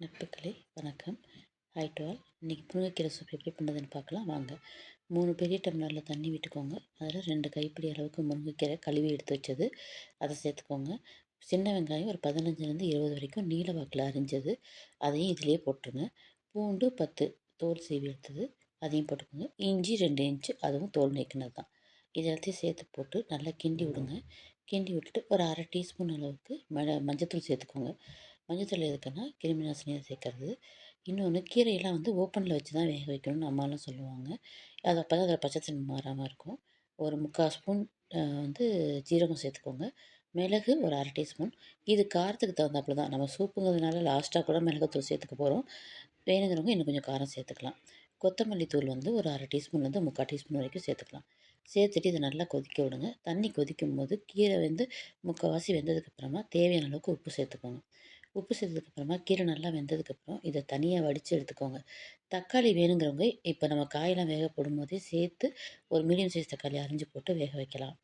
நட்புகளே வணக்கம். Hi to all இன்றைக்கி முருங்கைக்கீரை சூப் எப்படி பண்ணுறதுன்னு பார்க்கலாம். வாங்க. மூணு பெரிய டம்ளரில் தண்ணி விட்டுக்கோங்க. அதில் ரெண்டு கைப்பிடி அளவுக்கு முருங்கைக்கீரை கழுவி எடுத்து வச்சது. அதை சேர்த்துக்கோங்க. சின்ன வெங்காயம் ஒரு பதினஞ்சுலேருந்து இருபது வரைக்கும் நீல வாக்கில் அரிஞ்சது. அதையும் இதிலே போட்டுருங்க. பூண்டு பத்து தோல் சீவி எடுத்தது. அதையும் போட்டுக்கோங்க. இஞ்சி ரெண்டு இன்ச்சு. அதுவும் தோல் நீக்கினது தான். இது எல்லாத்தையும் சேர்த்து போட்டு நல்லா கிண்டி விடுங்க. கிண்டி விட்டுட்டு ஒரு அரை டீஸ்பூன் அளவுக்கு ம மஞ்சத்தூள் சேர்த்துக்கோங்க. மஞ்சத்தூள் எதுக்குன்னா கிருமி நாசினியாக சேர்க்கறது. இன்னொன்று கீரையெல்லாம் வந்து ஓப்பனில் வச்சு தான் வேக வைக்கணும்னு அம்மாலாம் சொல்லுவாங்க. அது அப்போ தான் அதில் பச்சைத்தன்மை மாறாமல் இருக்கும். ஒரு முக்கால் ஸ்பூன் வந்து ஜீரகம் சேர்த்துக்கோங்க. மிளகு ஒரு அரை டீஸ்பூன். இது காரத்துக்கு தகுந்தாப்புல தான். நம்ம சூப்புங்கிறதுனால லாஸ்ட்டாக கூட மிளகுத்தூள் சேர்த்துக்க போகிறோம் வேணுங்கிறவங்க இன்னும் கொஞ்சம் காரம் சேர்த்துக்கலாம். கொத்தமல்லி தூள் வந்து ஒரு அரை டீஸ்பூன்லேருந்து முக்கால் டீஸ்பூன் வரைக்கும் சேர்த்துக்கலாம். சேர்த்துட்டு இதை நல்லா கொதிக்க விடுங்க. தண்ணி கொதிக்கும் போது கீரை வந்து முக்கால்வாசி வெந்ததுக்கப்புறமா தேவையான அளவுக்கு உப்பு சேர்த்துக்கோங்க. உப்பு சேர்த்ததுக்கப்புறமா கீரை நல்லா வெந்ததுக்கப்புறம் இதை தனியாக வடித்து எடுத்துக்கோங்க. தக்காளி வேணுங்கிறவங்க இப்போ நம்ம காயெல்லாம் வேக போடும்போதே சேர்த்து ஒரு மீடியம் சைஸ் தக்காளி அரிஞ்சு போட்டு வேக வைக்கலாம்.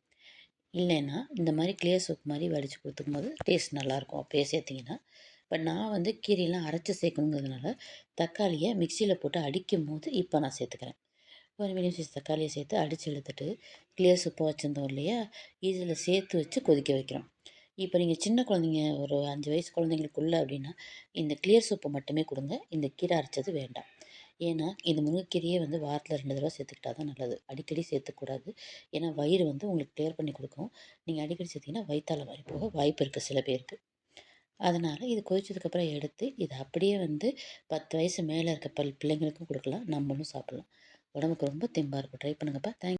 இல்லைன்னா இந்த மாதிரி கிளியர் சூப் மாதிரி வடித்து கொடுத்துக்கும் போது டேஸ்ட் நல்லாயிருக்கும். அப்படியே சேர்த்திங்கன்னா இப்போ நான் வந்து கீரையெல்லாம் அரைச்சி சேர்க்கணுங்கிறதுனால தக்காளியை மிக்சியில் போட்டு அடிக்கும் போது இப்போ நான் சேர்த்துக்கிறேன். ஒரு மீடியம் சைஸ் தக்காளியை சேர்த்து அடித்து எடுத்துட்டு கிளியர் சூப்பை வச்சுருந்தோம் இல்லையா இதில் சேர்த்து வச்சு கொதிக்க வைக்கிறோம். இப்போ நீங்கள் சின்ன குழந்தைங்க ஒரு அஞ்சு வயசு குழந்தைங்களுக்குள்ள அப்படின்னா இந்த கிளியர் சூப்பை மட்டுமே கொடுங்க. இந்த கீரை அரைச்சது வேண்டாம். ஏன்னா இந்த முருங்கைக்கீரையே வந்து வாரத்தில் ரெண்டு தடவை சேர்த்துக்கிட்டா தான் நல்லது. அடிக்கடி சேர்த்துக்கூடாது ஏன்னா வயிறு வந்து உங்களுக்கு கிளியர் பண்ணி கொடுக்கும். நீங்கள் அடிக்கடி சேர்த்திங்கன்னா வயிற்றால மாதிரி போக வாய்ப்பு இருக்குது சில பேருக்கு. அதனால் இது கொதிச்சதுக்கப்புறம் எடுத்து இதை அப்படியே வந்து பத்து வயசு மேலே இருக்க பல் பிள்ளைங்களுக்கும் கொடுக்கலாம். நம்மளும் சாப்பிட்லாம். உடம்புக்கு ரொம்ப தெம்பாக இருக்கும். ட்ரை பண்ணுங்கப்பா. தேங்க்